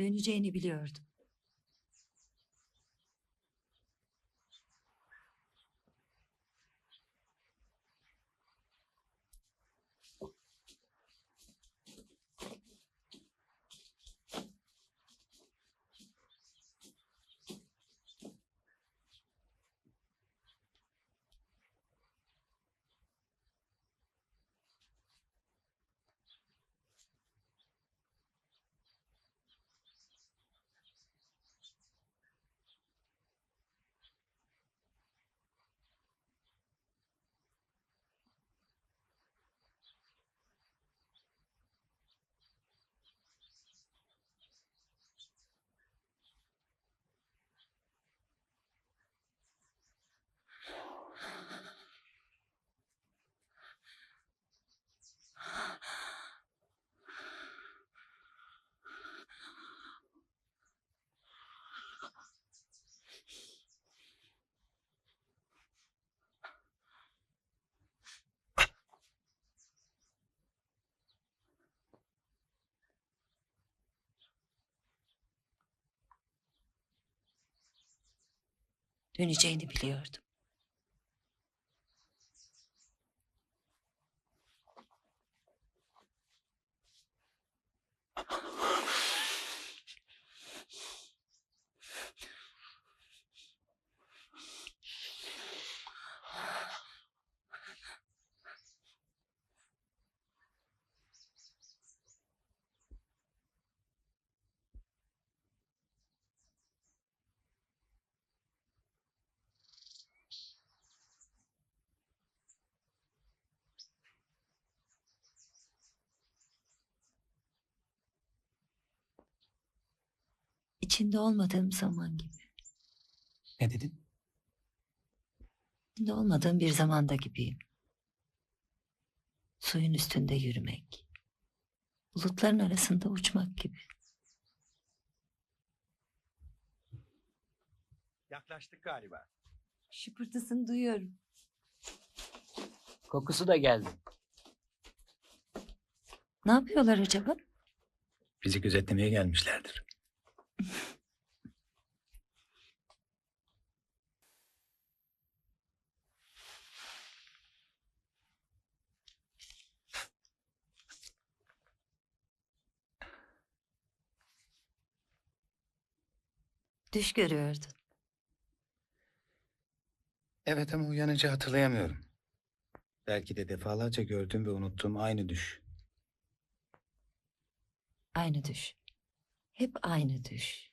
Döneceğini biliyordum. Döneceğini biliyordum. İçinde olmadığım zaman gibi. Ne dedin? İçinde olmadığım bir zamanda gibiyim. Suyun üstünde yürümek. Bulutların arasında uçmak gibi. Yaklaştık galiba. Şıpırtısını duyuyorum. Kokusu da geldi. Ne yapıyorlar acaba? Bizi gözetlemeye gelmişlerdir. Düş görüyordun. Evet ama uyanınca hatırlayamıyorum. Belki de defalarca gördüğüm ve unuttuğum aynı düş. Aynı düş. Hep aynı düş.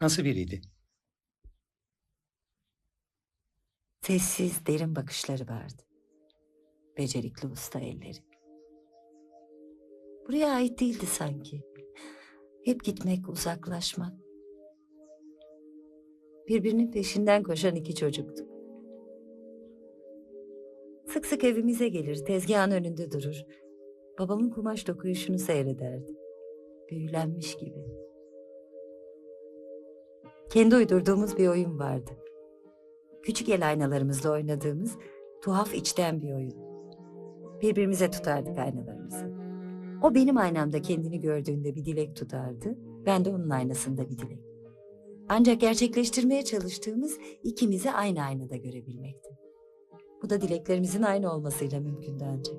Nasıl biriydi? Sessiz, derin bakışları vardı. Becerikli usta elleri. Buraya ait değildi sanki. Hep gitmek, uzaklaşmak. Birbirinin peşinden koşan iki çocuktuk. Sık sık evimize gelir, tezgahın önünde durur. Babamın kumaş dokuyuşunu seyrederdi. Büyülenmiş gibi. Kendi uydurduğumuz bir oyun vardı. Küçük el aynalarımızla oynadığımız tuhaf içten bir oyun. Birbirimize tutardık aynalarımızı. O benim aynamda kendini gördüğünde bir dilek tutardı. Ben de onun aynasında bir dilek. Ancak gerçekleştirmeye çalıştığımız ikimizi aynı aynada görebilmekti. Bu da dileklerimizin aynı olmasıyla mümkündü ancak.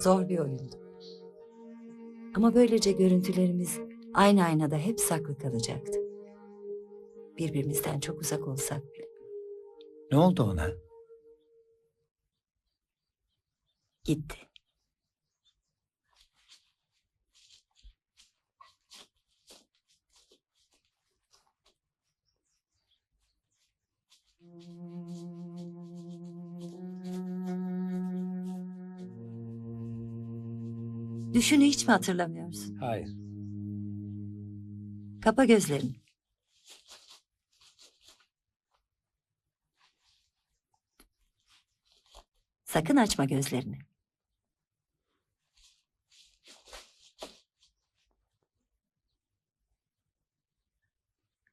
Zor bir oyundu. Ama böylece görüntülerimiz aynı aynada hep saklı kalacaktı. Birbirimizden çok uzak olsak bile. Ne oldu ona? Gitti. Düşünü hiç mi hatırlamıyorsun? Hayır. Kapa gözlerini. Sakın açma gözlerini.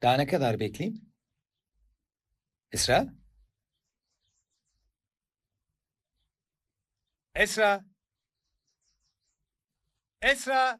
Daha ne kadar bekleyeyim? Esra? Esra? Esra?